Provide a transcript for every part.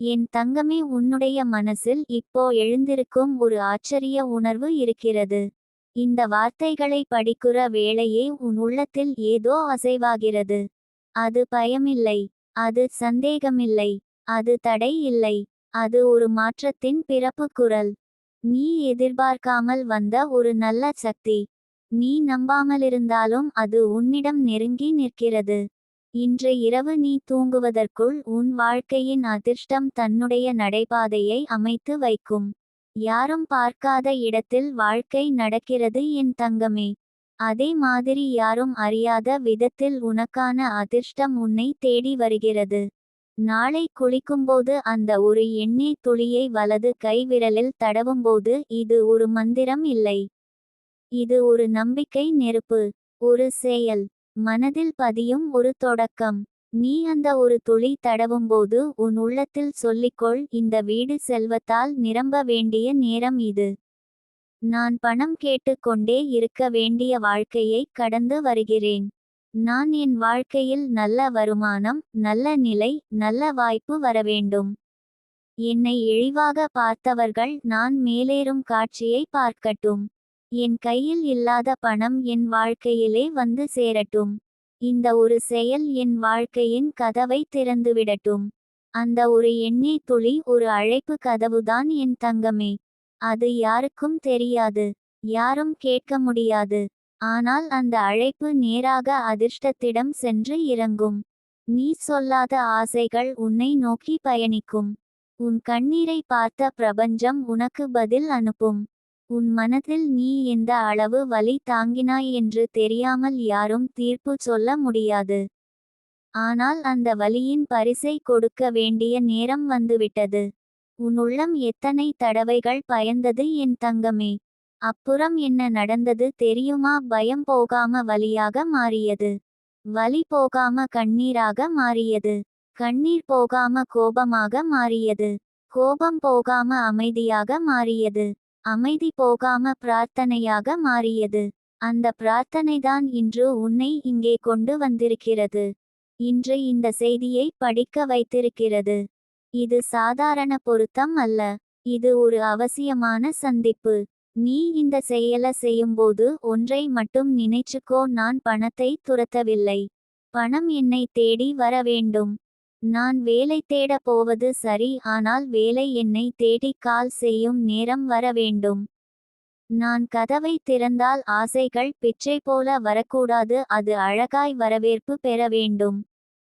என் தங்கமே உன்னுடைய மனசில் இப்போ எழுந்திருக்கும் ஒரு ஆச்சரிய உணர்வு இருக்கிறது. இந்த வார்த்தைகளை படிக்கிற வேளையே உன் உள்ளத்தில் ஏதோ அசைவாகிறது. அது பயமில்லை அது சந்தேகமில்லை அது தடை இல்லை அது ஒரு மாற்றத்தின் பிறப்பு குரல். நீ எதிர்பார்க்காமல் வந்த ஒரு நல்ல சக்தி. நீ நம்பாமலிருந்தாலும் அது உன்னிடம் நெருங்கி நிற்கிறது. இன்று இரவு நீ தூங்குவதற்குள் உன் வாழ்க்கையின் அதிர்ஷ்டம் தன்னுடைய நடைபாதையை அமைத்து வைக்கும். யாரும் பார்க்காத இடத்தில் வாழ்க்கை நடக்கிறது என் தங்கமே. அதே மாதிரி யாரும் அறியாத விதத்தில் உனக்கான அதிர்ஷ்டம் உன்னை தேடி வருகிறது. நாளை குளிக்கும்போது அந்த ஒரு எண்ணெய் துளியை வலது கைவிரலில் தடவும்போது இது ஒரு மந்திரம் இல்லை. இது ஒரு நம்பிக்கை நெருப்பு. ஒரு செயல். மனதில் பதியும் ஒரு தொடக்கம். நீ அந்த ஒரு துளி தடவும்போது உன் உள்ளத்தில் சொல்லிக்கொள் இந்த வீடு செல்வத்தால் நிரம்ப வேண்டிய நேரம் இது. நான் பணம் கேட்டுக்கொண்டே இருக்க வேண்டிய வாழ்க்கையை கடந்து வருகிறேன். நான் என் வாழ்க்கையில் நல்ல வருமானம் நல்ல நிலை நல்ல வாய்ப்பு வரவேண்டும் என்னை இழிவாக பார்த்தவர்கள் நான் மேலேறும் காட்சியை பார்க்கட்டும். என் கையில் இல்லாத பணம் என் வாழ்க்கையிலே வந்து சேரட்டும். இந்த ஒரு செயல் என் வாழ்க்கையின் கதவை திறந்துவிடட்டும். அந்த ஒரு எண்ணெய் துளி ஒரு அழைப்பு கதவுதான் என் தங்கமே. அது யாருக்கும் தெரியாது யாரும் கேட்க முடியாது. ஆனால் அந்த அழைப்பு நேராக அதிர்ஷ்டத்திடம் சென்று இறங்கும். நீ சொல்லாத ஆசைகள் உன்னை நோக்கி பயணிக்கும். உன் கண்ணீரை பார்த்த பிரபஞ்சம் உனக்கு பதில் அனுப்பும். உன் மனதில் நீ எந்த அளவு வலி தாங்கினாய் என்று தெரியாமல் யாரும் தீர்ப்பு சொல்ல முடியாது. ஆனால் அந்த வலியின் பரிசை கொடுக்க வேண்டிய நேரம் வந்துவிட்டது. உன் உள்ளம் எத்தனை தடவைகள் பயந்தது என் தங்கமே. அப்புறம் என்ன நடந்தது தெரியுமா? பயம் போகாம வலியாக மாறியது. வலி போகாம கண்ணீராக மாறியது. கண்ணீர் போகாம கோபமாக மாறியது. கோபம் போகாம அமைதியாக மாறியது. அமைதி போகாம பிரார்த்தனையாக மாறியது. அந்த பிரார்த்தனைதான் இன்று உன்னை இங்கே கொண்டு வந்திருக்கிறது. இன்று இந்த செய்தியை படிக்க வைத்திருக்கிறது. இது சாதாரண பொருத்தம் அல்ல. இது ஒரு அவசியமான சந்திப்பு. நீ இந்த செயல செய்யும்போது ஒன்றை மட்டும் நினைச்சுக்கோ. நான் பணத்தை துரத்தவில்லை. பணம் என்னை தேடி வர வேண்டும். நான் வேலை தேட போவது சரி ஆனால் வேலை என்னை தேடி கால் செய்யும் நேரம் வர வேண்டும். நான் கதவை திறந்தால் ஆசைகள் பிச்சை போல வரக்கூடாது அது அழகாய் வரவேற்பு பெற வேண்டும்.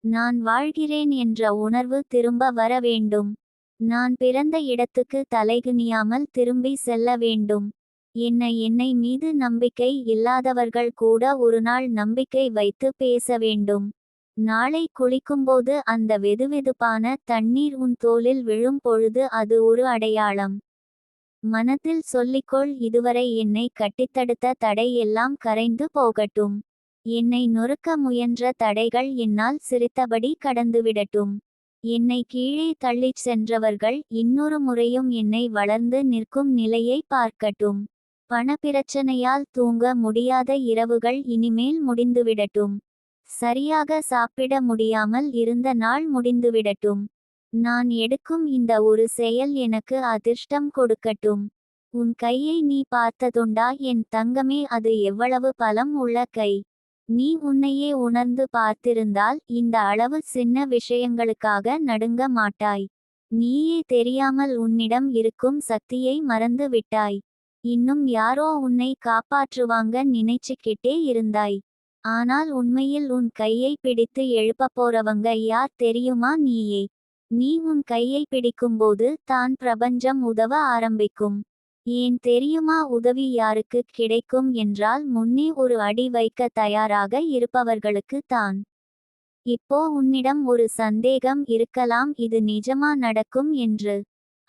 நான் வாழ்கிறேன் என்ற உணர்வு திரும்ப வர வேண்டும். நான் பிறந்த இடத்துக்கு தலைகுனியாமல் திரும்பி செல்ல வேண்டும். என்னை என்னை மீது நம்பிக்கை இல்லாதவர்கள் கூட ஒரு நாள் நம்பிக்கை வைத்து பேச வேண்டும். நாளை குளிக்கும்போது அந்த வெதுவெதுப்பான தண்ணீர் உன் தோலில் விழும் பொழுது அது ஒரு அடையாளம். மனத்தில் சொல்லிக்கொள் இதுவரை என்னை கட்டித்தடுத்த தடை எல்லாம் கரைந்து போகட்டும். என்னை நொறுக்க முயன்ற தடைகள் என்னால் சிரித்தபடி கடந்துவிடட்டும். என்னை கீழே தள்ளிச் சென்றவர்கள் இன்னொரு முறையும் என்னை வளர்ந்து நிற்கும் நிலையை பார்க்கட்டும். பணப்பிரச்சனையால் தூங்க முடியாத இரவுகள் இனிமேல் முடிந்துவிடட்டும். சரியாக சாப்பிட முடியாமல் இருந்த நாள் முடிந்துவிடட்டும். நான் எடுக்கும் இந்த ஒரு செயல் எனக்கு அதிர்ஷ்டம் கொடுக்கட்டும். உன் கையை நீ பார்த்ததுண்டா? என் தங்கமே அது எவ்வளவு பலம் உள்ள கை. நீ உன்னையே உணர்ந்து பார்த்திருந்தால் இந்த அளவு சின்ன விஷயங்களுக்காக நடுங்க மாட்டாய். நீயே தெரியாமல் உன்னிடம் இருக்கும் சக்தியை மறந்து விட்டாய் இன்னும் யாரோ உன்னை காப்பாற்றுவாங்க நினைச்சுக்கிட்டே இருந்தாய். ஆனால் உண்மையில் உன் கையை பிடித்து எழுப்பப் போறவங்க யார் தெரியுமா நீயே? நீ உன் கையை பிடிக்கும்போது தான் பிரபஞ்சம் உதவ ஆரம்பிக்கும். ஏன் தெரியுமா உதவி யாருக்கு கிடைக்கும் என்றால் முன்னே ஒரு அடி வைக்க தயாராக இருப்பவர்களுக்கு தான். இப்போ உன்னிடம் ஒரு சந்தேகம் இருக்கலாம் இது நிஜமா நடக்கும் என்று.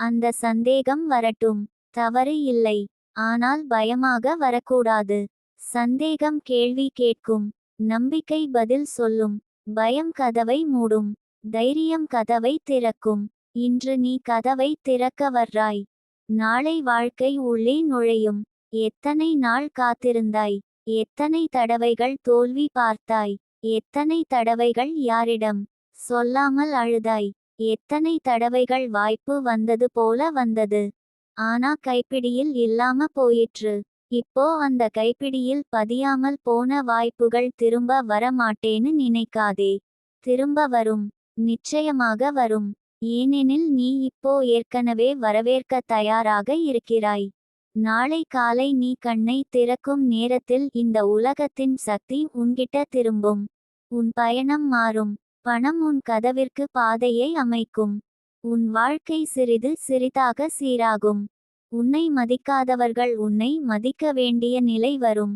அந்த சந்தேகம் வரட்டும். தவறு இல்லை. ஆனால் பயமாக வரக்கூடாது. சந்தேகம் கேள்வி கேட்கும். நம்பிக்கை பதில் சொல்லும். பயம் கதவை மூடும். தைரியம் கதவை திறக்கும். இன்று நீ கதவை திறக்க வர்றாய். நாளை வாழ்க்கை உள்ளே நுழையும். எத்தனை நாள் காத்திருந்தாய்? எத்தனை தடவைகள் தோல்வி பார்த்தாய்? எத்தனை தடவைகள் யாரிடம் சொல்லாமல் அழுதாய்? எத்தனை தடவைகள் வாய்ப்பு வந்தது போல வந்தது? ஆனா கைப்பிடியில் இல்லாம போயிற்று. இப்போ அந்த கைப்பிடியில் பதியாமல் போன வாய்ப்புகள் திரும்ப வர மாட்டேன்னு நினைக்காதே. திரும்ப வரும். நிச்சயமாக வரும். ஏனெனில் நீ இப்போ ஏற்கனவே வரவேற்க தயாராக இருக்கிறாய். நாளை காலை நீ கண்ணை திறக்கும் நேரத்தில் இந்த உலகத்தின் சக்தி உன்கிட்ட திரும்பும். உன் பயணம் மாறும். பணம் உன் கதவிற்கு பாதையை அமைக்கும். உன் வாழ்க்கை சிறிது சிறிதாக சீராகும். உன்னை மதிக்காதவர்கள் உன்னை மதிக்க வேண்டிய நிலை வரும்.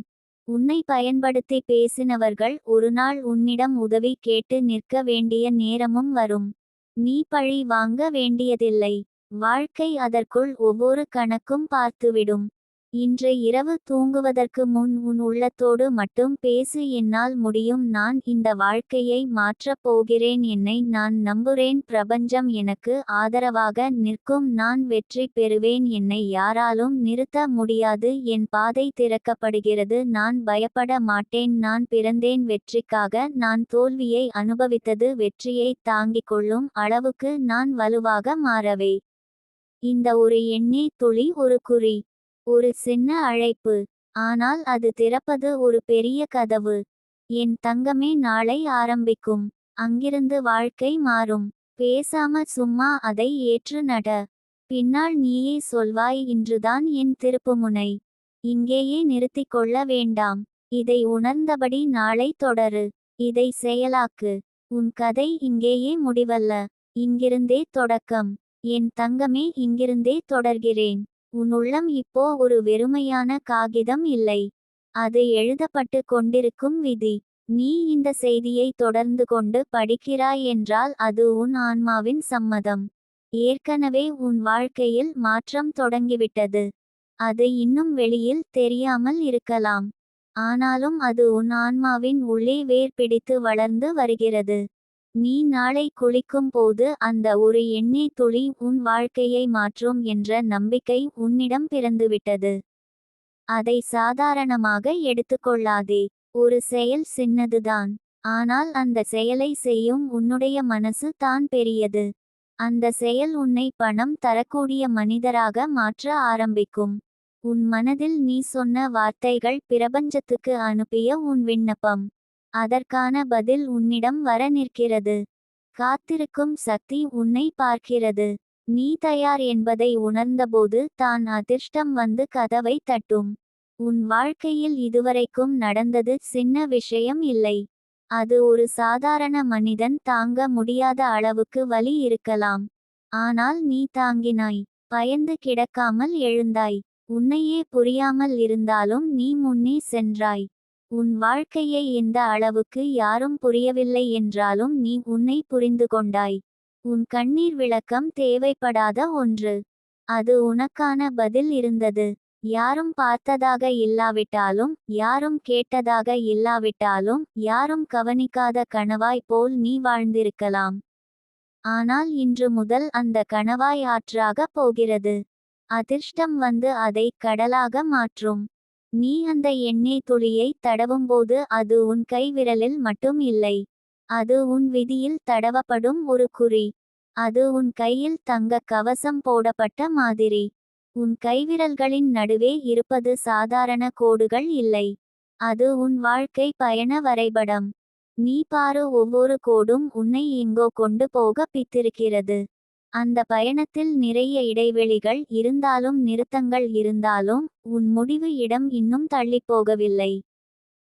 உன்னை பயன்படுத்தி பேசினவர்கள் ஒருநாள் உன்னிடம் உதவி கேட்டு நிற்க வேண்டிய நேரமும் வரும். நீ பழி வாங்க வேண்டியதில்லை. வாழ்க்கை அதற்குள் ஒவ்வொரு கணக்கும் பார்த்துவிடும். இன்று இரவு தூங்குவதற்கு முன் உன் உள்ளத்தோடு மட்டும் பேசு என்னால் முடியும். நான் இந்த வாழ்க்கையை மாற்றப் போகிறேன். என்னை நான் நம்புறேன். பிரபஞ்சம் எனக்கு ஆதரவாக நிற்கும். நான் வெற்றி பெறுவேன். என்னை யாராலும் நிறுத்த முடியாது. என் பாதை திறக்கப்படுகிறது. நான் பயப்பட மாட்டேன். நான் பிறந்தேன் வெற்றிக்காக. நான் தோல்வியை அனுபவித்தது வெற்றியை தாங்கிக் கொள்ளும் அளவுக்கு நான் வலுவாக மாறவே. இந்த ஒரு எண்ணெய் துளி ஒரு குறி. ஒரு சின்ன அழைப்பு. ஆனால் அது திறப்பது ஒரு பெரிய கதவு. என் தங்கமே நாளை ஆரம்பிக்கும். அங்கிருந்து வாழ்க்கை மாறும். பேசாம சும்மா அதை ஏற்று நட. பின்னால் நீயே சொல்வாய் இன்றுதான் என் திருப்புமுனை. இங்கேயே நிறுத்திக் கொள்ள வேண்டாம். இதை உணர்ந்தபடி நாளை தொடரு. இதை செயலாக்கு. உன் கதை இங்கேயே முடிவல்ல. இங்கிருந்தே தொடக்கம். என் தங்கமே இங்கிருந்தே தொடர்கிறேன். உன் உள்ளம் இப்போ ஒரு வெறுமையான காகிதம் இல்லை. அது எழுதப்பட்டு கொண்டிருக்கும் விதி. நீ இந்த செய்தியை தொடர்ந்து கொண்டு படிக்கிறாய் என்றால் அது உன் ஆன்மாவின் சம்மதம். ஏற்கனவே உன் வாழ்க்கையில் மாற்றம் தொடங்கிவிட்டது. அது இன்னும் வெளியில் தெரியாமல் இருக்கலாம். ஆனாலும் அது உன் ஆன்மாவின் உள்ளே வேர் பிடித்து வளர்ந்து வருகிறது. நீ நாளை குளிக்கும் போது அந்த ஒரு எண்ணெய் துளி உன் வாழ்க்கையை மாற்றும் என்ற நம்பிக்கை உன்னிடம் பிறந்துவிட்டது. அதை சாதாரணமாக எடுத்துக்கொள்ளாதே. ஒரு செயல் சின்னதுதான். ஆனால் அந்த செயலை செய்யும் உன்னுடைய மனசு தான் பெரியது. அந்த செயல் உன்னை பணம் தரக்கூடிய மனிதராக மாற்ற ஆரம்பிக்கும். உன் மனதில் நீ சொன்ன வார்த்தைகள் பிரபஞ்சத்துக்கு அனுப்பிய உன் விண்ணப்பம். அதற்கான பதில் உன்னிடம் வர நிற்கிறது. காத்திருக்கும் சக்தி உன்னை பார்க்கிறது. நீ தயார் என்பதை உணர்ந்தபோது தான் அதிர்ஷ்டம் வந்து கதவை தட்டும். உன் வாழ்க்கையில் இதுவரைக்கும் நடந்தது சின்ன விஷயம் இல்லை. அது ஒரு சாதாரண மனிதன் தாங்க முடியாத அளவுக்கு வலி இருக்கலாம். ஆனால் நீ தாங்கினாய். பயந்து கிடக்காமல் எழுந்தாய். உன்னையே புரியாமல் இருந்தாலும் நீ முன்னே சென்றாய். உன் வாழ்க்கையை இந்த அளவுக்கு யாரும் புரியவில்லை என்றாலும் நீ உன்னை புரிந்து கொண்டாய். உன் கண்ணீர் விளக்கம் தேவைப்படாத ஒன்று. அது உனக்கான பதில் இருந்தது. யாரும் பார்த்ததாக இல்லாவிட்டாலும் யாரும் கேட்டதாக இல்லாவிட்டாலும் யாரும் கவனிக்காத கனவாய் போல் நீ வாழ்ந்திருக்கலாம். ஆனால் இன்று முதல் அந்த கணவாய் ஆற்றாக போகிறது. அதிர்ஷ்டம் வந்து அதை கடலாக மாற்றும். நீ அந்த எண்ணெய் துளியை தடவும்போது அது உன் கைவிரலில் மட்டும் இல்லை. அது உன் விதியில் தடவப்படும் ஒரு குறி. அது உன் கையில் தங்க கவசம் போடப்பட்ட மாதிரி. உன் கைவிரல்களின் நடுவே இருப்பது சாதாரண கோடுகள் இல்லை. அது உன் வாழ்க்கை பயண வரைபடம். நீ பாரு ஒவ்வொரு கோடும் உன்னை எங்கோ கொண்டு போக பித்திருக்கிறது. அந்த பயணத்தில் நிறைய இடைவெளிகள் இருந்தாலும் நிறுத்தங்கள் இருந்தாலும் உன் முடிவு இடம் இன்னும் தள்ளிப்போகவில்லை.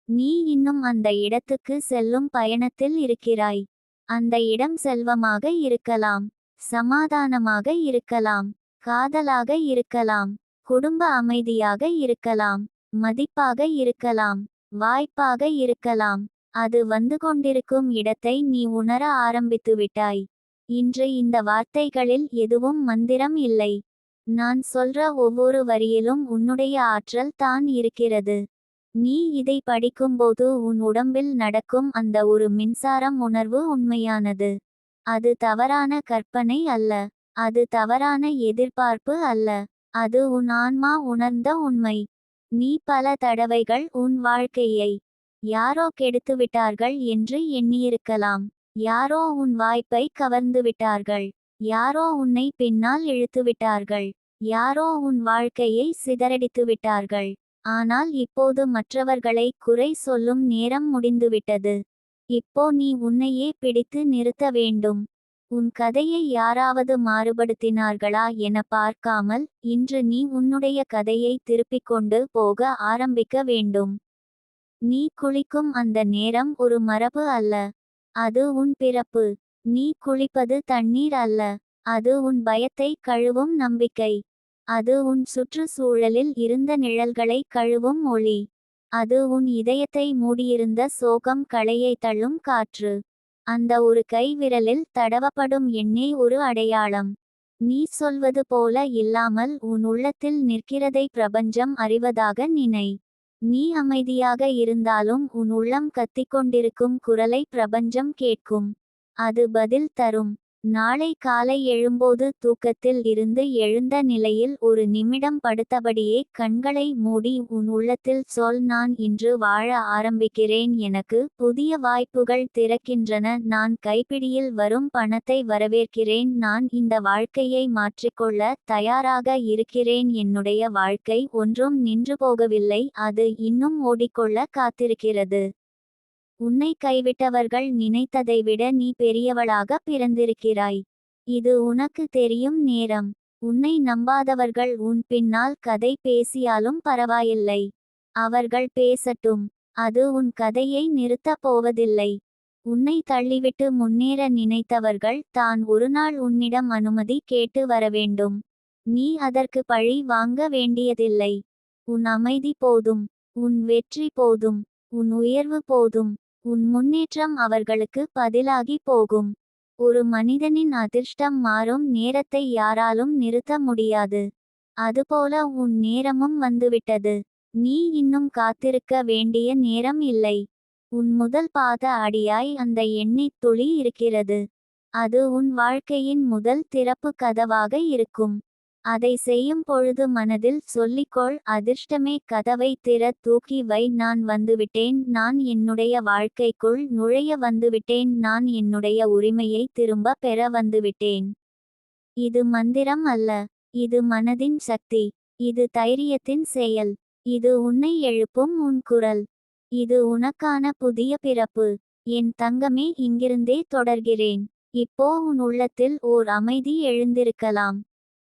நீ இன்னும் அந்த இடத்துக்கு செல்லும் பயணத்தில் இருக்கிறாய். அந்த இடம் செல்வமாக இருக்கலாம் சமாதானமாக இருக்கலாம் காதலாக இருக்கலாம் குடும்ப அமைதியாக இருக்கலாம் மதிப்பாக இருக்கலாம் வாய்ப்பாக இருக்கலாம். அது வந்து கொண்டிருக்கும் இடத்தை நீ உணர ஆரம்பித்துவிட்டாய். இன்று இந்த வார்த்தைகளில் எதுவும் மந்திரம் இல்லை. நான் சொல்ற ஒவ்வொரு வரியிலும் உன்னுடைய ஆற்றல் தான் இருக்கிறது. நீ இதை படிக்கும்போது உன் உடம்பில் நடக்கும் அந்த ஒரு மின்சாரம் உணர்வு உண்மையானது. அது தவறான கற்பனை அல்ல. அது தவறான எதிர்பார்ப்பு அல்ல. அது உன் ஆன்மா உணர்ந்த உண்மை. நீ பல தடவைகள் உன் வாழ்க்கையை யாரோ கெடுத்துவிட்டார்கள் என்று எண்ணியிருக்கலாம். யாரோ உன் வாய்ப்பை கவர்ந்துவிட்டார்கள் யாரோ உன்னை பின்னால் இழுத்து விட்டார்கள். யாரோ உன் வாழ்க்கையை சிதறடித்துவிட்டார்கள் ஆனால் இப்போது மற்றவர்களை குறை சொல்லும் நேரம் முடிந்துவிட்டது இப்போ நீ உன்னையே பிடித்து நிறுத்த வேண்டும். உன் கதையை யாராவது மாறுபடுத்தினார்களா என பார்க்காமல் இன்று நீ உன்னுடைய கதையை திருப்பிக் கொண்டு போக ஆரம்பிக்க வேண்டும். நீ குளிக்கும் அந்த நேரம் ஒரு மரபு அல்ல. அது உன் பிறப்பு. நீ குளிப்பது தண்ணீர் அல்ல. அது உன் பயத்தை கழுவும் நம்பிக்கை. அது உன் சுற்றுச்சூழலில் இருந்த நிழல்களை கழுவும் ஒளி. அது உன் இதயத்தை மூடியிருந்த சோகம் களையை தள்ளும் காற்று. அந்த ஒரு கை விரலில் தடவப்படும் எண்ணெய் ஒரு அடையாளம். நீ சொல்வது போல இல்லாமல் உன் உள்ளத்தில் நிற்கிறதை பிரபஞ்சம் அறிவதாக நினை. நீ அமைதியாக இருந்தாலும் உன் உள்ளம் கத்திக்கொண்டிருக்கும் குரலை பிரபஞ்சம் கேட்கும். அது பதில் தரும். நாளை காலை எழும்போது தூக்கத்தில் இருந்து எழுந்த நிலையில் ஒரு நிமிடம் படுத்தபடியே கண்களை மூடி உன் உள்ளத்தில் சொல் நான் இன்று வாழ ஆரம்பிக்கிறேன். எனக்கு புதிய வாய்ப்புகள் திறக்கின்றன. நான் கைப்பிடியில் வரும் பணத்தை வரவேற்கிறேன். நான் இந்த வாழ்க்கையை மாற்றிக்கொள்ள தயாராக இருக்கிறேன். என்னுடைய வாழ்க்கை ஒன்றும் நின்று போகவில்லை. அது இன்னும் ஓடிக்கொள்ள காத்திருக்கிறது. உன்னை கைவிட்டவர்கள் நினைத்ததை விட நீ பெரியவளாக பிறந்திருக்கிறாய். இது உனக்கு தெரியும் நேரம். உன்னை நம்பாதவர்கள் உன் பின்னால் கதை பேசியாலும் பரவாயில்லை. அவர்கள் பேசட்டும். அது உன் கதையை நிறுத்தப் போவதில்லை. உன்னை தள்ளிவிட்டு முன்னேற நினைத்தவர்கள் தான் ஒருநாள் உன்னிடம் அனுமதி கேட்டு வரவேண்டும் நீ அதற்கு பழி வாங்க வேண்டியதில்லை. உன் அமைதி போதும். உன் வெற்றி போதும். உன் உயர்வு போதும். உன் முன்னேற்றம் அவர்களுக்கு பதிலாகி போகும். ஒரு மனிதனின் அதிர்ஷ்டம் மாறும் நேரத்தை யாராலும் நிறுத்த முடியாது. அதுபோல உன் நேரமும் வந்துவிட்டது. நீ இன்னும் காத்திருக்க வேண்டிய நேரம் இல்லை. உன் முதல் பாத அடியாய் அந்த எண்ணெய் துளி இருக்கிறது அது உன் வாழ்க்கையின் முதல் திறப்பு கதவாக இருக்கும். அதை செய்யும் பொழுது மனதில் சொல்லிக்கொள் அதிர்ஷ்டமே கதவை திற தூக்கி வை நான் வந்துவிட்டேன் நான் என்னுடைய வாழ்க்கைக்குள் நுழைய வந்துவிட்டேன் நான் என்னுடைய உரிமையை திரும்ப பெற வந்துவிட்டேன். இது மந்திரம் அல்ல. இது மனதின் சக்தி. இது தைரியத்தின் செயல். இது உன்னை எழுப்பும் உன் குரல். இது உனக்கான புதிய பிறப்பு. என் தங்கமே இங்கிருந்தே தொடர்கிறேன். இப்போ உன் உள்ளத்தில் ஓர் அமைதி எழுந்திருக்கலாம்.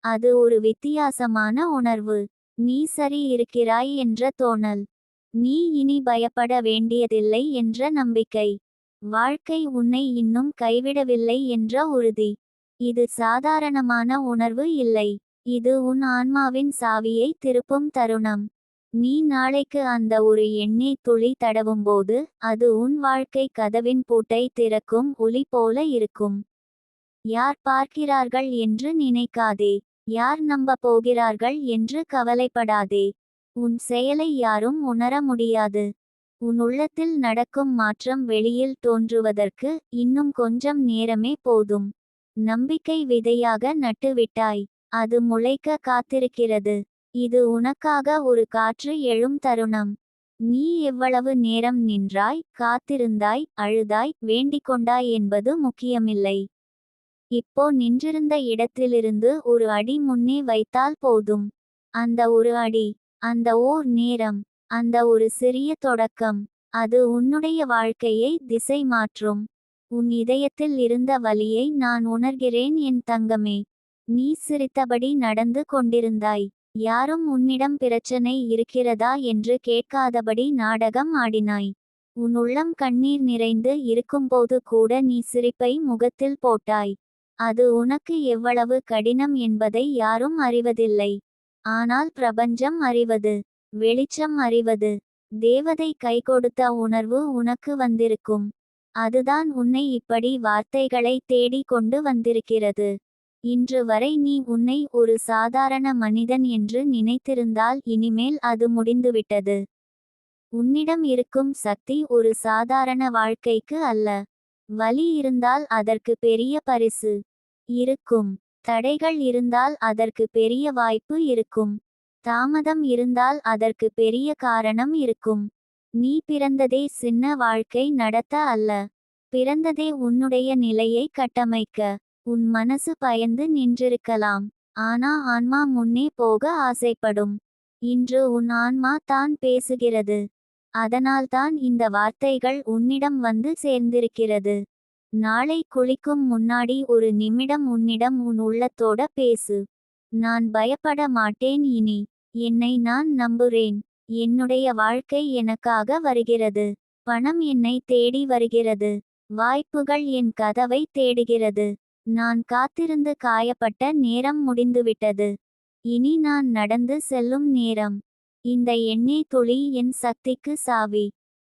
அது ஒரு வித்தியாசமான உணர்வு. நீ சரி இருக்கிறாய் என்ற தோணல். நீ இனி பயப்பட வேண்டியதில்லை என்ற நம்பிக்கை. வாழ்க்கை உன்னை இன்னும் கைவிடவில்லை என்ற உறுதி. இது சாதாரணமான உணர்வு இல்லை. இது உன் ஆன்மாவின் சாவியை திருப்பும் தருணம். நீ நாளைக்கு அந்த ஒரு எண்ணெய் துளி தடவும்போது அது உன் வாழ்க்கை கதவின் பூட்டை திறக்கும் ஒலி போல இருக்கும். யார் பார்க்கிறார்கள் என்று நினைக்காதே. யார் நம்ப போகிறார்கள் என்று கவலைப்படாதே. உன் செயலை யாரும் உணர முடியாது. உன் உள்ளத்தில் நடக்கும் மாற்றம் வெளியில் தோன்றுவதற்கு இன்னும் கொஞ்சம் நேரமே போதும். நம்பிக்கை விதையாக நட்டுவிட்டாய். அது முளைக்க காத்திருக்கிறது. இது உனக்காக ஒரு காற்று எழும் தருணம். நீ எவ்வளவு நேரம் நின்றாய் காத்திருந்தாய் அழுதாய் வேண்டிக்கொண்டாய் என்பது முக்கியமில்லை. இப்போ நின்றிருந்த இடத்திலிருந்து ஒரு அடி முன்னே வைத்தால் போதும். அந்த ஒரு அடி அந்த ஓர் நேரம் அந்த ஒரு சிறிய தொடக்கம் அது உன்னுடைய வாழ்க்கையை திசை மாற்றும். உன் இதயத்தில் இருந்த வலியை நான் உணர்கிறேன் என் தங்கமே. நீ சிரித்தபடி நடந்து கொண்டிருந்தாய். யாரும் உன்னிடம் பிரச்சனை இருக்கிறதா என்று கேட்காதபடி நாடகம் ஆடினாய். உன் உள்ளம் கண்ணீர் நிறைந்து இருக்கும்போது கூட நீ சிரிப்பை முகத்தில் போட்டாய். அது உனக்கு எவ்வளவு கடினம் என்பதை யாரும் அறிவதில்லை. ஆனால் பிரபஞ்சம் அறிவது வெளிச்சம் அறிவது தேவதை கை கொடுத்த உணர்வு உனக்கு வந்திருக்கும். அதுதான் உன்னை இப்படி வார்த்தைகளை தேடி கொண்டு வந்திருக்கிறது. இன்று வரை நீ உன்னை ஒரு சாதாரண மனிதன் என்று நினைத்திருந்தால் இனிமேல் அது முடிந்துவிட்டது. உன்னிடம் இருக்கும் சக்தி ஒரு சாதாரண வாழ்க்கைக்கு அல்ல. வலி இருந்தால் அதற்கு பெரிய பரிசு. இருக்கும். தடைகள் இருந்தால் அதற்கு பெரிய வாய்ப்பு இருக்கும். தாமதம் இருந்தால் அதற்கு பெரிய காரணம் இருக்கும். நீ பிறந்ததே சின்ன வாழ்க்கை நடத்த அல்ல. பிறந்ததே உன்னுடைய நிலையை கட்டமைக்க. உன் மனசு பயந்து நின்றிருக்கலாம். ஆனா ஆன்மா முன்னே போக ஆசைப்படும். இன்று உன் ஆன்மா தான் பேசுகிறது. அதனால்தான் இந்த வார்த்தைகள் உன்னிடம் வந்து சேர்ந்திருக்கிறது. நாளை குளிக்கும் முன்னாடி ஒரு நிமிடம் உன்னிடம் உன் உள்ளத்தோட பேசு. நான் பயப்பட மாட்டேன் இனி. என்னை நான் நம்புறேன். என்னுடைய வாழ்க்கை எனக்காக வருகிறது. பணம் என்னை தேடி வருகிறது. வாய்ப்புகள் என் கதவை தேடுகிறது. நான் காத்திருந்து காயப்பட்ட நேரம் முடிந்துவிட்டது. இனி நான் நடந்து செல்லும் நேரம். இந்த எண்ணெய் துளி என் சக்திக்கு சாவி.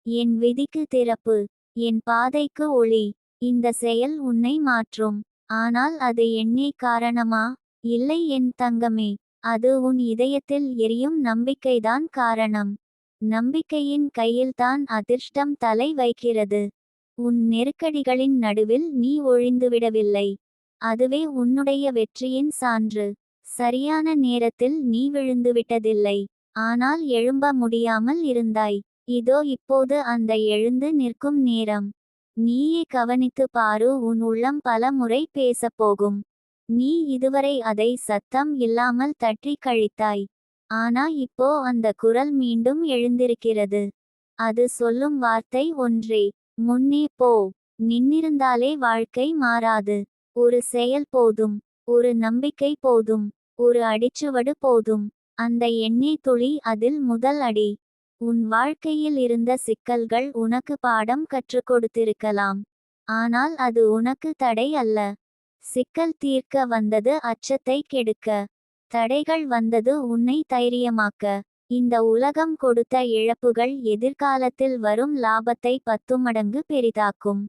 என் விதிக்கு திறப்பு. என் பாதைக்கு ஒளி. இந்த செயல் உன்னை மாற்றும். ஆனால் அது எண்ணெய் காரணமா? இல்லை என் தங்கமே அது உன் இதயத்தில் எரியும் நம்பிக்கைதான் காரணம். நம்பிக்கையின் கையில்தான் அதிர்ஷ்டம் தலை வைக்கிறது. உன் நெருக்கடிகளின் நடுவில் நீ ஒழிந்துவிடவில்லை அதுவே உன்னுடைய வெற்றியின் சான்று. சரியான நேரத்தில் நீ விழுந்துவிட்டதில்லை ஆனால் எழும்ப முடியாமல் இருந்தாய். இதோ இப்போது அந்த எழுந்து நிற்கும் நேரம். நீயே கவனித்து பாரு உன் உள்ளம் பல முறை பேசப்போகும் நீ இதுவரை அதை சத்தம் இல்லாமல் தட்டி கழித்தாய். ஆனா இப்போ அந்த குரல் மீண்டும் எழுந்திருக்கிறது. அது சொல்லும் வார்த்தை ஒன்றே முன்னே போ. நின்னிருந்தாலே வாழ்க்கை மாறாது. ஒரு செயல் போதும் ஒரு நம்பிக்கை போதும் ஒரு அடிச்சுவடு போதும். அந்த எண்ணெய் துளி அதில் முதல் அடி. உன் வாழ்க்கையில் இருந்த சிக்கல்கள் உனக்கு பாடம் கற்றுக் கொடுத்திருக்கலாம். ஆனால் அது உனக்கு தடை அல்ல. சிக்கல் தீர்க்க வந்தது அச்சத்தை கெடுக்க. தடைகள் வந்தது உன்னை தைரியமாக்க. இந்த உலகம் கொடுத்த இழப்புகள் எதிர்காலத்தில் வரும் லாபத்தை பத்து மடங்கு பெரிதாக்கும்.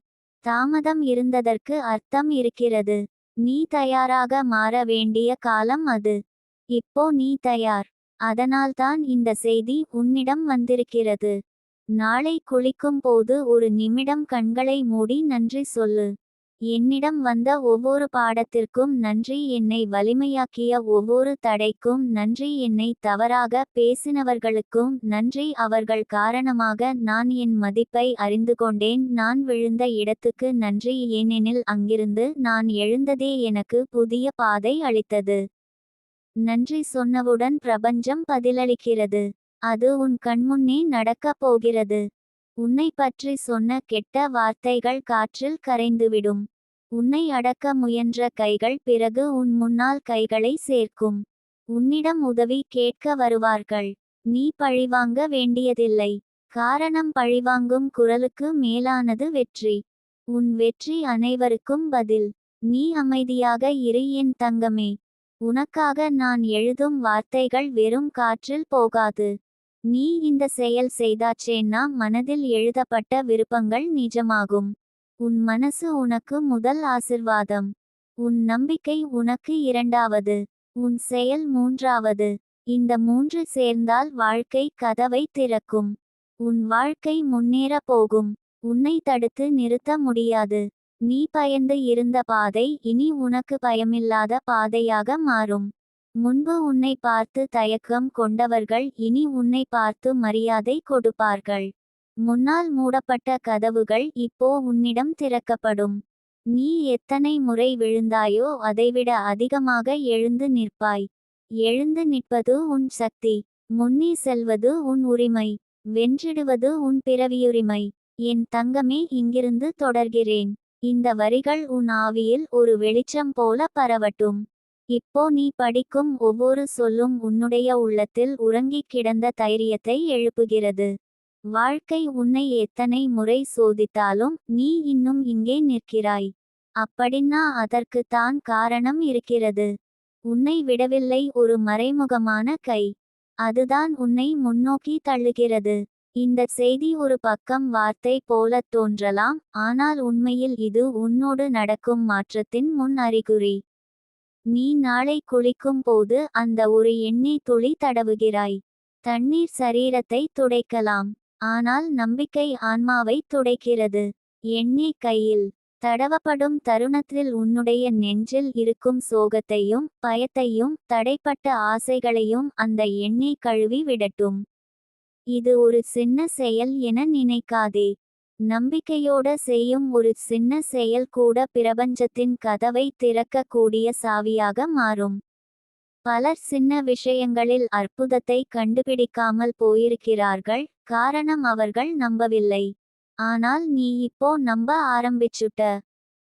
தாமதம் இருந்ததற்கு அர்த்தம் இருக்கிறது. நீ தயாராக மாற வேண்டிய காலம் அது. இப்போ நீ தயார். அதனால்தான் இந்த செய்தி உன்னிடம் வந்திருக்கிறது. நாளை குளிக்கும் போது ஒரு நிமிடம் கண்களை மூடி நன்றி சொல்லு. என்னிடம் வந்த ஒவ்வொரு பாடத்திற்கும் நன்றி என்னை வலிமையாக்கிய ஒவ்வொரு தடைக்கும் நன்றி என்னை தவறாக பேசினவர்களுக்கும் நன்றி. அவர்கள் காரணமாக நான் என் மதிப்பை அறிந்து கொண்டேன். நான் விழுந்த இடத்துக்கு நன்றி. ஏனெனில் அங்கிருந்து நான் எழுந்ததே எனக்கு புதிய பாதை அளித்தது. நன்றி சொன்னவுடன் பிரபஞ்சம் பதிலளிக்கிறது. அது உன் கண்முன்னே நடக்கப் போகிறது. உன்னை பற்றி சொன்ன கெட்ட வார்த்தைகள் காற்றில் கரைந்துவிடும். உன்னை அடக்க முயன்ற கைகள் பிறகு உன் முன்னால் கைகளை சேர்க்கும். உன்னிடம் உதவி கேட்க வருவார்கள். நீ பழிவாங்க வேண்டியதில்லை. காரணம் பழிவாங்கும் குரலுக்கு மேலானது வெற்றி. உன் வெற்றி அனைவருக்கும் பதில். நீ அமைதியாக இரு என் தங்கமே. உனக்காக நான் எழுதும் வார்த்தைகள் வெறும் காற்றில் போகாது. நீ இந்த செயல் செய்தாச்சேன்னா மனதில் எழுதப்பட்ட விருப்பங்கள் நிஜமாகும். உன் மனசு உனக்கு முதல் ஆசிர்வாதம். உன் நம்பிக்கை உனக்கு இரண்டாவது. உன் செயல் மூன்றாவது. இந்த மூன்று சேர்ந்தால் வாழ்க்கை கதவை திறக்கும். உன் வாழ்க்கை முன்னேற போகும். உன்னை தடுத்து நிறுத்த முடியாது. நீ பயந்து இருந்த பாதை இனி உனக்கு பயமில்லாத பாதையாக மாறும். முன்பு உன்னை பார்த்து தயக்கம் கொண்டவர்கள் இனி உன்னை பார்த்து மரியாதை கொடுப்பார்கள். முன்னால் மூடப்பட்ட கதவுகள் இப்போ உன்னிடம் திறக்கப்படும். நீ எத்தனை முறை விழுந்தாயோ அதைவிட அதிகமாக எழுந்து நிற்பாய். எழுந்து நிற்பது உன் சக்தி. முன்னே செல்வது உன் உரிமை. வென்றிடுவது உன் பிறவியுரிமை. என் தங்கமே இங்கிருந்து தொடர்கிறேன். இந்த வரிகள் உன் ஆவியில் ஒரு வெளிச்சம் போல பரவட்டும். இப்போ நீ படிக்கும் ஒவ்வொரு சொல்லும் உன்னுடைய உள்ளத்தில் உறங்கிக் கிடந்த தைரியத்தை எழுப்புகிறது. வாழ்க்கை உன்னை எத்தனை முறை சோதித்தாலும் நீ இன்னும் இங்கே நிற்கிறாய். அப்படின்னா அதற்கு தான் காரணம் இருக்கிறது. உன்னை விடவில்லை ஒரு மறைமுகமான கை. அதுதான் உன்னை முன்னோக்கி தள்ளுகிறது. இந்த செய்தி ஒரு பக்கம் வார்த்தை போலத் தோன்றலாம் ஆனால் உண்மையில் இது உன்னோடு நடக்கும் மாற்றத்தின் முன் அறிகுறி. நீ நாளை குளிக்கும் போது அந்த ஒரு எண்ணெய் துளி தடவுகிறாய். தண்ணீர் சரீரத்தை துடைக்கலாம் ஆனால் நம்பிக்கை ஆன்மாவை துடைக்கிறது. எண்ணெய் கையில் தடவப்படும் தருணத்தில் உன்னுடைய நெஞ்சில் இருக்கும் சோகத்தையும் பயத்தையும் தடைப்பட்ட ஆசைகளையும் அந்த எண்ணெய் கழுவி விடட்டும். இது ஒரு சின்ன செயல் என நினைக்காதே. நம்பிக்கையோட செய்யும் ஒரு சின்ன செயல் கூட பிரபஞ்சத்தின் கதவை திறக்கக்கூடிய சாவியாக மாறும். பலர் சின்ன விஷயங்களில் அற்புதத்தை கண்டுபிடிக்காமல் போயிருக்கிறார்கள் காரணம் அவர்கள் நம்பவில்லை. ஆனால் நீ இப்போ நம்ப ஆரம்பிச்சுட்ட.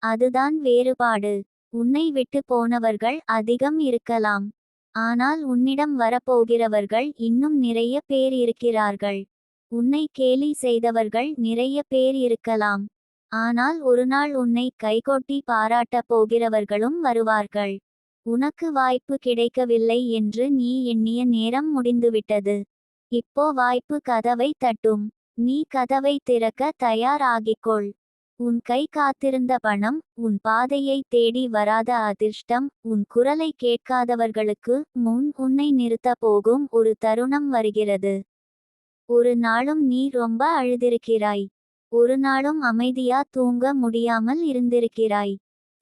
அதுதான் வேறுபாடு. உன்னை விட்டு போனவர்கள் அதிகம் இருக்கலாம். ஆனால் உன்னிடம் வரப்போகிறவர்கள் இன்னும் நிறைய பேர் இருக்கிறார்கள். உன்னை கேலி செய்தவர்கள் நிறைய பேர் இருக்கலாம். ஆனால் ஒருநாள் உன்னை கைகொட்டி பாராட்டப் போகிறவர்களும் வருவார்கள். உனக்கு வாய்ப்பு கிடைக்கவில்லை என்று நீ எண்ணிய நேரம் முடிந்துவிட்டது. இப்போ வாய்ப்பு கதவை தட்டும். நீ கதவை திறக்க தயார் ஆகிக்கொள் உன் கை காத்திருந்த பணம் உன் பாதையை தேடி வராத அதிர்ஷ்டம் உன் குரலை கேட்காதவர்களுக்கு முன் உன்னை நிறுத்த போகும் ஒரு தருணம் வருகிறது. ஒரு நாளும் நீ ரொம்ப அழுதிருக்கிறாய். ஒரு நாளும் அமைதியா தூங்க முடியாமல் இருந்திருக்கிறாய்.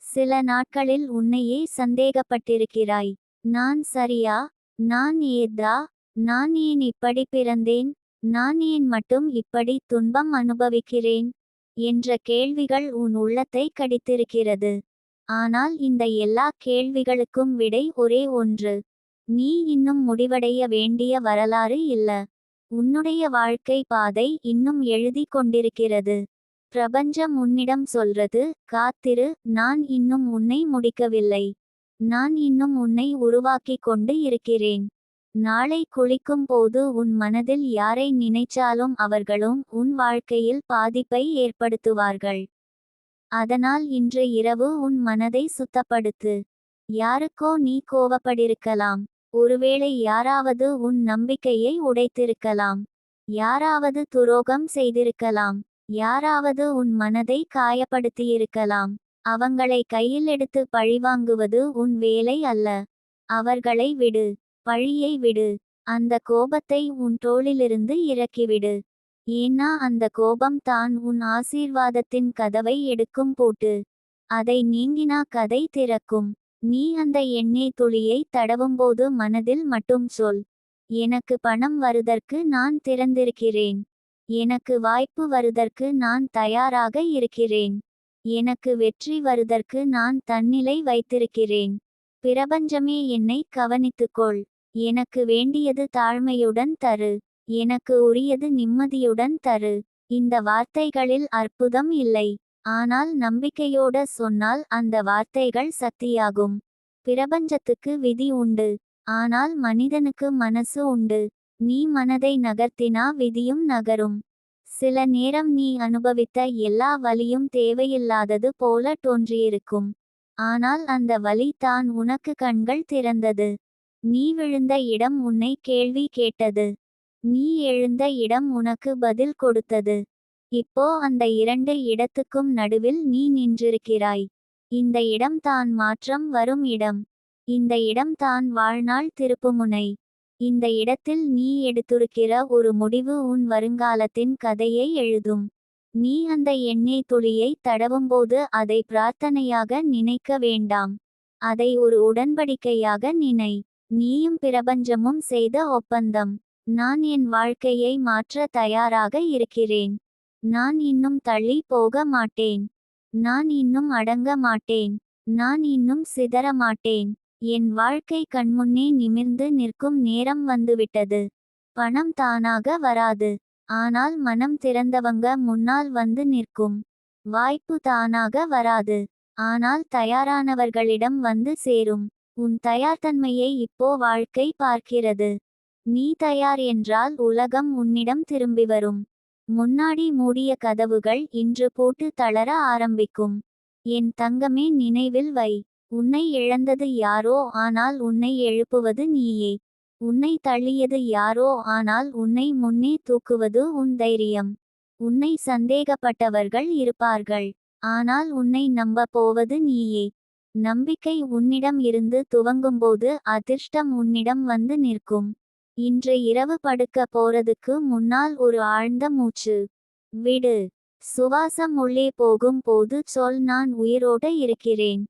சில நாட்களில் உன்னையே சந்தேகப்பட்டிருக்கிறாய். நான் சரியா? நான் ஏதா? நான் ஏன் இப்படி பிறந்தேன்? நான் ஏன் மட்டும் இப்படி துன்பம் அனுபவிக்கிறேன்? என்ற கேள்விகள் உன் உள்ளத்தை கடித்திருக்கிறது. ஆனால் இந்த எல்லா கேள்விகளுக்கும் விடை ஒரே ஒன்று. நீ இன்னும் முடிவடைய வேண்டிய வரலாறு இல்ல. உன்னுடைய வாழ்க்கை பாதை இன்னும் எழுதி கொண்டிருக்கிறது. பிரபஞ்சம் உன்னிடம் சொல்றது காத்திரு நான் இன்னும் உன்னை முடிக்கவில்லை. நான் இன்னும் உன்னை உருவாக்கிக் கொண்டு இருக்கிறேன். நாளை குளிக்கும் போது உன் மனதில் யாரை நினைச்சாலும் அவர்களும் உன் வாழ்க்கையில் பாதிப்பை ஏற்படுத்துவார்கள். அதனால் இன்று இரவு உன் மனதை சுத்தப்படுத்து. யாருக்கோ நீ கோவப்படிருக்கலாம் ஒருவேளை யாராவது உன் நம்பிக்கையை உடைத்திருக்கலாம். யாராவது துரோகம் செய்திருக்கலாம். யாராவது உன் மனதை காயப்படுத்தியிருக்கலாம். அவங்களை கையில் எடுத்து பழிவாங்குவது உன் வேலை அல்ல. அவர்களை விடு. பழியை விடு. அந்த கோபத்தை உன் தோளிலிருந்து இறக்கிவிடு. ஏன்னா அந்த கோபம் தான் உன் ஆசீர்வாதத்தின் கதவை எடுக்கும் போட்டு. அதை நீங்கினா கதை திறக்கும். நீ அந்த எண்ணெய் துளியை தடவும்போது மனதில் மட்டும் சொல். எனக்கு பணம் வருதற்கு நான் திறந்திருக்கிறேன். எனக்கு வாய்ப்பு வருதற்கு நான் தயாராக இருக்கிறேன். எனக்கு வெற்றி வருதற்கு நான் தன்னிலை வைத்திருக்கிறேன். பிரபஞ்சமே என்னை கவனித்துக்கொள். எனக்கு வேண்டியது தாழ்மையுடன் தரு. எனக்கு உரியது நிம்மதியுடன் தரு. இந்த வார்த்தைகளில் அற்புதம் இல்லை. ஆனால் நம்பிக்கையோட சொன்னால் அந்த வார்த்தைகள் சக்தியாகும். பிரபஞ்சத்துக்கு விதி உண்டு. ஆனால் மனிதனுக்கு மனசு உண்டு. நீ மனதை நகர்த்தினா விதியும் நகரும். சில நேரம் நீ அனுபவித்த எல்லா வலியும் தேவையில்லாதது போல தோன்றியிருக்கும். ஆனால் அந்த வலி தான் உனக்கு கண்கள் திறந்தது. நீ விழுந்த இடம் உன்னை கேள்வி கேட்டது. நீ எழுந்த இடம் உனக்கு பதில் கொடுத்தது. இப்போ அந்த இரண்டு இடத்துக்கும் நடுவில் நீ நின்றிருக்கிறாய். இந்த இடம் தான் மாற்றம் வரும் இடம். இந்த இடம் தான் வாழ்நாள் திருப்புமுனை. இந்த இடத்தில் நீ எடுத்திருக்கிற ஒரு முடிவு உன் வருங்காலத்தின் கதையை எழுதும். நீ அந்த எண்ணெய் துளியை தடவும்போது அதை பிரார்த்தனையாக நினைக்க வேண்டாம். அதை ஒரு உடன்படிக்கையாக நினை. நீயும் பிரபஞ்சமும் செய்த ஒப்பந்தம். நான் என் வாழ்க்கையை மாற்ற தயாராக இருக்கிறேன். நான் இன்னும் தள்ளி போக மாட்டேன். நான் இன்னும் அடங்க மாட்டேன். நான் இன்னும் சிதற மாட்டேன். என் வாழ்க்கை கண்முன்னே நிமிர்ந்து நிற்கும் நேரம் வந்துவிட்டது. பணம் தானாக வராது. ஆனால் மனம் திறந்தவங்க முன்னால் வந்து நிற்கும். வாய்ப்பு தானாக வராது. ஆனால் தயாரானவர்களிடம் வந்து சேரும். உன் தயார்தன்மையை இப்போ வாழ்க்கை பார்க்கிறது. நீ தயார் என்றால் உலகம் உன்னிடம் திரும்பி வரும். முன்னாடி மூடிய கதவுகள் இன்று போட்டு தளர ஆரம்பிக்கும். என் தங்கமே நினைவில் வை. உன்னை இழந்தது யாரோ ஆனால் உன்னை எழுப்புவது நீயே. உன்னை தள்ளியது யாரோ ஆனால் உன்னை முன்னே தூக்குவது உன் தைரியம். உன்னை சந்தேகப்பட்டவர்கள் இருப்பார்கள். ஆனால் உன்னை நம்ப போவது நீயே. நம்பிக்கை உன்னிடம் இருந்து துவங்கும்போது அதிர்ஷ்டம் உன்னிடம் வந்து நிற்கும். இன்று இரவு படுக்க போறதுக்கு முன்னால் ஒரு ஆழ்ந்த மூச்சு. விடு. சுவாசம் உள்ளே போகும் போது சொல் நான் உயிரோட இருக்கிறேன்.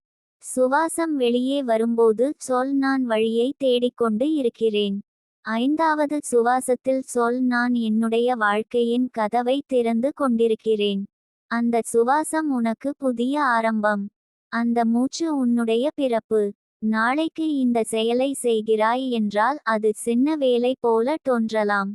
சுவாசம் வெளியே வரும்போது சொல் நான் வழியை தேடிக்கொண்டு இருக்கிறேன். ஐந்தாவது சுவாசத்தில் சொல் நான் என்னுடைய வாழ்க்கையின் கதவை திறந்து கொண்டிருக்கிறேன். அந்த சுவாசம் உனக்கு புதிய ஆரம்பம். அந்த மூச்சு உன்னுடைய பிறப்பு. நாளைக்கு இந்த செயலை செய்கிறாய் என்றால் அது சின்ன வேலை போல தோன்றலாம்.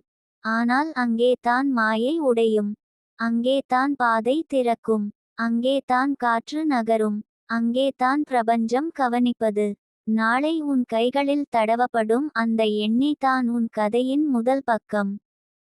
ஆனால் அங்கே தான் மாயை உடையும். அங்கே தான் பாதை திறக்கும். அங்கே தான் காற்று நகரும். அங்கே தான் பிரபஞ்சம் கவனிப்பது. நாளை உன் கைகளில் தடவப்படும் அந்த எண்ணெய் தான் உன் கதையின் முதல் பக்கம்.